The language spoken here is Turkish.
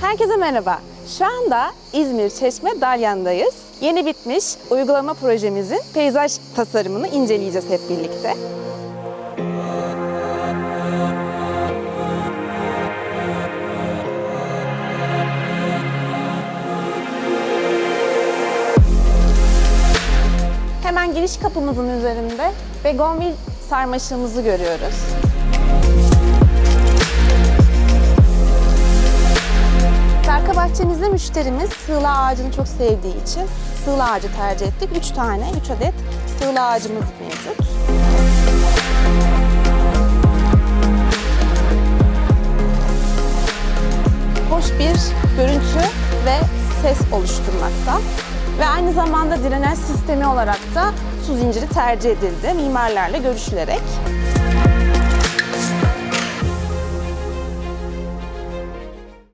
Herkese merhaba. Şu anda İzmir Çeşme Dalyan'dayız. Yeni bitmiş uygulama projemizin peyzaj tasarımını inceleyeceğiz hep birlikte. Hemen giriş kapımızın üzerinde begonvil sarmaşığımızı görüyoruz. Bahçemizde müşterimiz sığla ağacını çok sevdiği için sığla ağacı tercih ettik. 3 tane, 3 adet sığla ağacımız mevcut. Hoş bir görüntü ve ses oluşturmakta. Ve aynı zamanda drenaj sistemi olarak da su zinciri tercih edildi mimarlarla görüşülerek.